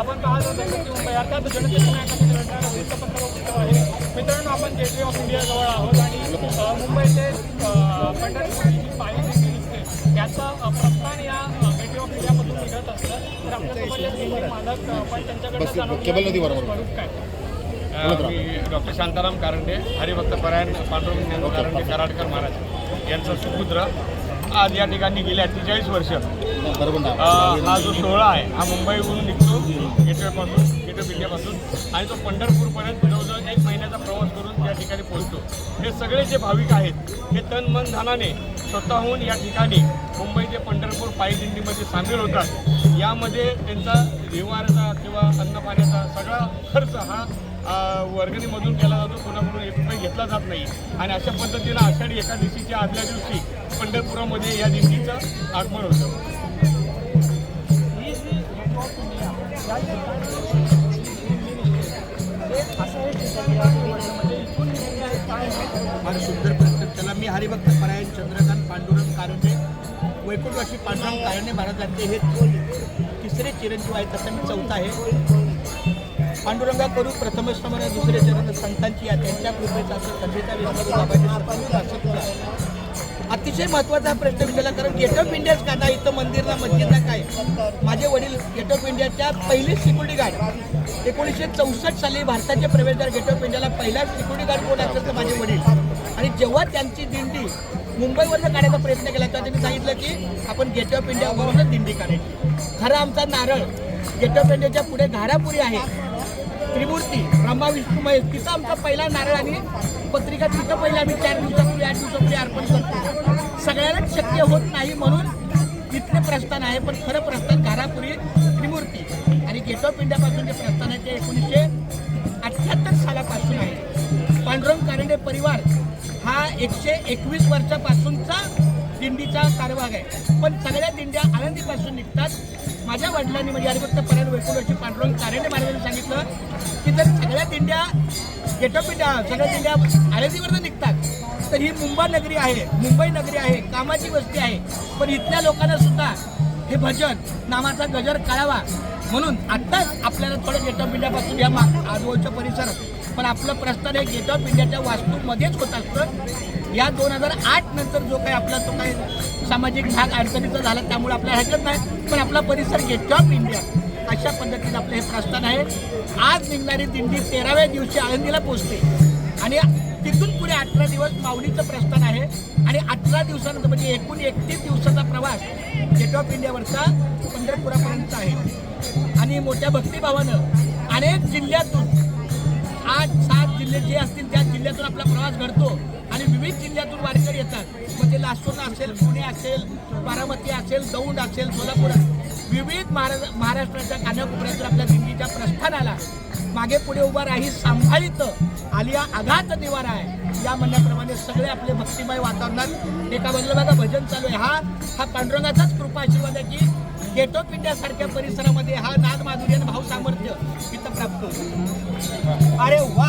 आपण पाहत होतो की? मुंबई अर्थात जनतेच्या नायकामध्ये लढणारं वृत्तपत्र उपक्रम आहे. मित्रांनो आपण गेटवे ऑफ इंडिया जवळ आहोत आणि मुंबईचे पंढरपूरची जी पायी दिसते याचं प्रस्थान या गेटवे ऑफ इंडियामधून निघत असतं. तर आपल्यासोबत मालक पण त्यांच्याकडनं बस, जाणून काय? मी डॉक्टर शांताराम कारंडे हरिभक्त परायण पांडुरंग कारंडे कराडकर महाराज यांचा सुपुत्र. आज या ठिकाणी गेले अठ्ठेचाळीस वर्ष. हा जो सोहळा आहे हा मुंबईहून निघतो गेटवेपासून गेट ऑफ इंडियापासून. आणि तो पंढरपूरपर्यंत जवळजवळ एक महिन्याचा प्रवास करून त्या ठिकाणी पोहोचतो. हे सगळे जे भाविक आहेत हे तन मन धनाने स्वतःहून या ठिकाणी मुंबई ते पंढरपूर पायी दिंडीमध्ये सामील होतात. यामध्ये त्यांचा निवाराचा किंवा अन्नपाण्याचा सगळा खर्च हा वर्गणीमधून केला जातो. कोणाकडून एक रुपये घेतला जात नाही. आणि अशा पद्धतीनं आषाढी एकादशीच्या आदल्या दिवशी पंढरपुरामध्ये या दिवशीचं आगमन होतं. फार सुंदर प्रश्न त्याला मी हरिभक्त परायण चंद्रकांत पांडुरंग कारंडे वैकुंठवासी पांडुरंग कारंडे महाराजांचे हे तिसरे चिरंजीव आहेत तसं मी चौथा आहे. पांडुरंगा करू प्रथम श्रमण दुसरे चरण संतांची या त्यांच्या कृपेचा असं कथेचा विचार बाबांनी अतिशय महत्त्वाचा प्रश्न विचारला कारण गेट ऑफ इंडियाच का ना इथं मंदिरला मस्जिदला काय? माझे वडील गेट ऑफ इंडियाच्या पहिली सिक्युरिटी गार्ड एकोणीसशे चौसष्ट साली भारताचे प्रवेशद्वार गेट ऑफ इंडियाला पहिला सिक्युरिटी गार्ड कोण असेल तर माझे वडील. आणि जेव्हा त्यांची दिंडी मुंबईवरनं काढायचा प्रयत्न केला तेव्हा त्यांनी सांगितलं की आपण गेट ऑफ इंडियावरूनच दिंडी काढायची. खरा आमचा नारळ गेट ऑफ इंडियाच्या पुढे घारापुरी आहे. त्रिमूर्ती ब्रह्मा विष्णू महेश तिथं आमचा पहिला नारळ आणि पत्रिका तिथं पहिला आम्ही चार दिवसापूर्वी आठ दिवसापूर्वी अर्पण करतो. सगळ्यालाच शक्य होत नाही म्हणून तिथले प्रस्थान आहे पण खरं प्रस्थान घारापुरी त्रिमूर्ती. आणि गेट ऑफ इंडियापासून जे प्रस्थान आहे ते एकोणीसशे अठ्ठ्याहत्तर सालापासून आहे. पांडुरंग कारंडे परिवार हा एकशे एकवीस वर्षापासूनचा दिंडीचा कारभाग आहे. पण सगळ्या दिंड्या आळंदीपासून निघतात. माझ्या वडिलांनी म्हणजे हरिभक्त परायण वैकुंठची पांडुरंग कार्याने महाराजांनी सांगितलं की जर सगळ्या दिंड्या गेट ऑफ सगळ्या दिंड्या आळंदीवरनं निघतात तर ही मुंबई नगरी आहे. मुंबई नगरी आहे कामाची वस्ती आहे. पण इथल्या लोकांना सुद्धा हे भजन नामाचा गजर कळावा म्हणून आत्ताच आपल्याला थोडं गेट ऑफ या मा- आजूबाजूच्या परिसरात पण आपलं प्रस्थान हे गेट ऑफ इंडियाच्या वास्तूमध्येच होत असतं. या दोन हजार आठ नंतर जो काही आपला तो काही सामाजिक भाग अडचणीचा झाला त्यामुळे आपल्याला हरकत नाही. पण आपला परिसर गेट ऑफ इंडिया अशा पद्धतीचं आपलं हे प्रस्थान आहे. आज निघणारी दिंडी तेराव्या दिवशी आळंदीला पोहोचते. आणि तिथून पुढे अठरा दिवस माऊलीचं प्रस्थान आहे. आणि अठरा दिवसानंतर म्हणजे एकूण एकतीस दिवसाचा प्रवास गेट ऑफ इंडियावरचा पंढरपुरापर्यंत आहे. आणि मोठ्या भक्तिभावानं अनेक जिल्ह्यातून आठ सात जिल्हे जे असतील त्या जिल्ह्यातून आपला प्रवास घडतो. आणि विविध जिल्ह्यातून वारकरी येतात. मग ते लासूर असेल पुणे असेल बारामती असेल दौंड असेल सोलापूर विविध महाराज महाराष्ट्राच्या कानाकोपऱ्यातून आपल्या दिल्लीच्या प्रस्थानाला मागे पुढे उभा राही सांभाळीत आलिया आघात निवारा आहे. या म्हणण्याप्रमाणे सगळे आपले भक्तिमय वातावरणात एका बाजूला बघा भजन चालू आहे. हा हा पांडुरंगाचाच कृपा आशीर्वाद आहे की गेट ऑफ इंडिया सारख्या परिसरामध्ये हा नाद माधुर्य आणि भाव सामर्थ्य इथं प्राप्त होतं. अरे वा.